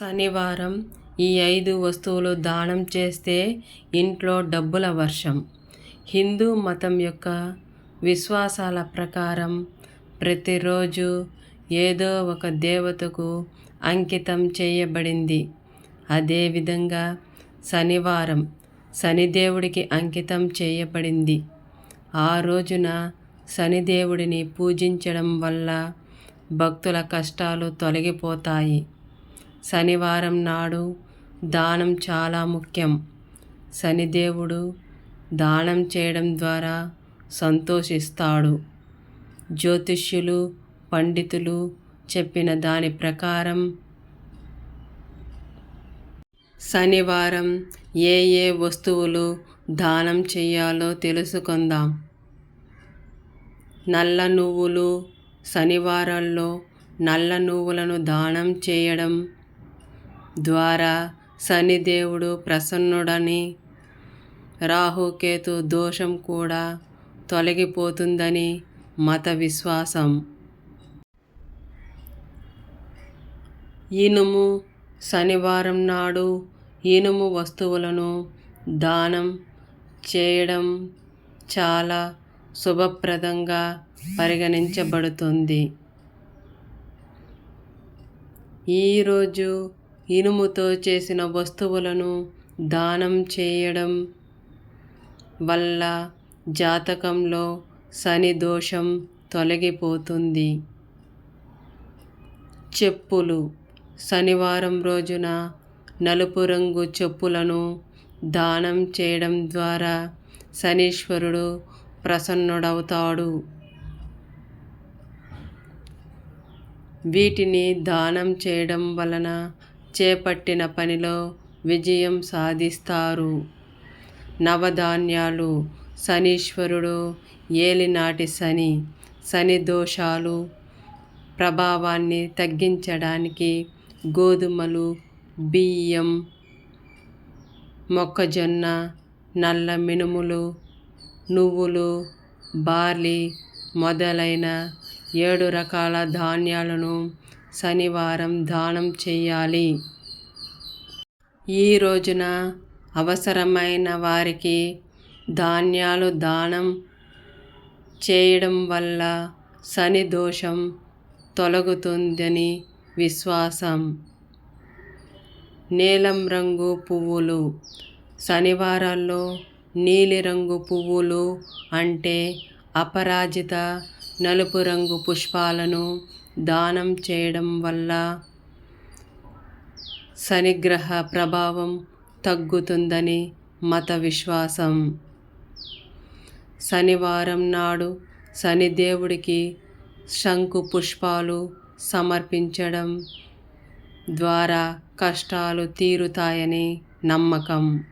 శనివారం ఈ ఐదు వస్తువులు దానం చేస్తే ఇంట్లో డబ్బుల వర్షం. హిందూ మతం యొక్క విశ్వాసాల ప్రకారం ప్రతిరోజు ఏదో ఒక దేవతకు అంకితం చేయబడింది. అదేవిధంగా శనివారం శనిదేవుడికి అంకితం చేయబడింది. ఆ రోజున శనిదేవుడిని పూజించడం వల్ల భక్తుల కష్టాలు తొలగిపోతాయి. శనివారం నాడు దానం చాలా ముఖ్యం. శనిదేవుడు దానం చేయడం ద్వారా సంతోషిస్తాడు. జ్యోతిష్యులు పండితులు చెప్పిన దాని ప్రకారం శనివారం ఏ ఏ వస్తువులు దానం చేయాలో తెలుసుకుందాం. నల్ల నువ్వులు శనివారాల్లో నల్ల నువ్వులను దానం చేయడం ద్వారా శనిదేవుడు ప్రసన్నుడని రాహుకేతు దోషం కూడా తొలగిపోతుందని మత విశ్వాసం. ఇనుము శనివారం నాడు ఇనుము వస్తువులను దానం చేయడం చాలా శుభప్రదంగా పరిగణించబడుతుంది. ఈరోజు ఇనుముతో చేసిన వస్తువులను దానం చేయడం వల్ల జాతకంలో శని దోషం తొలగిపోతుంది. చెప్పులు. శనివారం రోజున నలుపు రంగు చెప్పులను దానం చేయడం ద్వారా శనీశ్వరుడు ప్రసన్నుడవుతాడు. వీటిని దానం చేయడం వలన చేపట్టిన పనిలో విజయం సాధిస్తారు. నవధాన్యాలు శనీశ్వరుడు ఏలినాటి శని శని దోషాలు ప్రభావాన్ని తగ్గించడానికి గోధుమలు బియ్యం మొక్కజొన్న నల్ల మినుములు నువ్వులు బార్లీ మొదలైన ఏడు రకాల ధాన్యాలను శనివారం దానం చేయాలి. ఈ రోజున అవసరమైన వారికి ధాన్యాలు దానం చేయడం వల్ల శని దోషం తొలగుతుందని విశ్వాసం. నీలం రంగు పువ్వులు. శనివారాల్లో నీలిరంగు పువ్వులు అంటే అపరాజిత నలుపు రంగు పుష్పాలను దానం చేయడం వల్ల శనిగ్రహ ప్రభావం తగ్గుతుందని మత విశ్వాసం. శనివారం నాడు శనిదేవుడికి శంకు పుష్పాలు సమర్పించడం ద్వారా కష్టాలు తీరుతాయని నమ్మకం.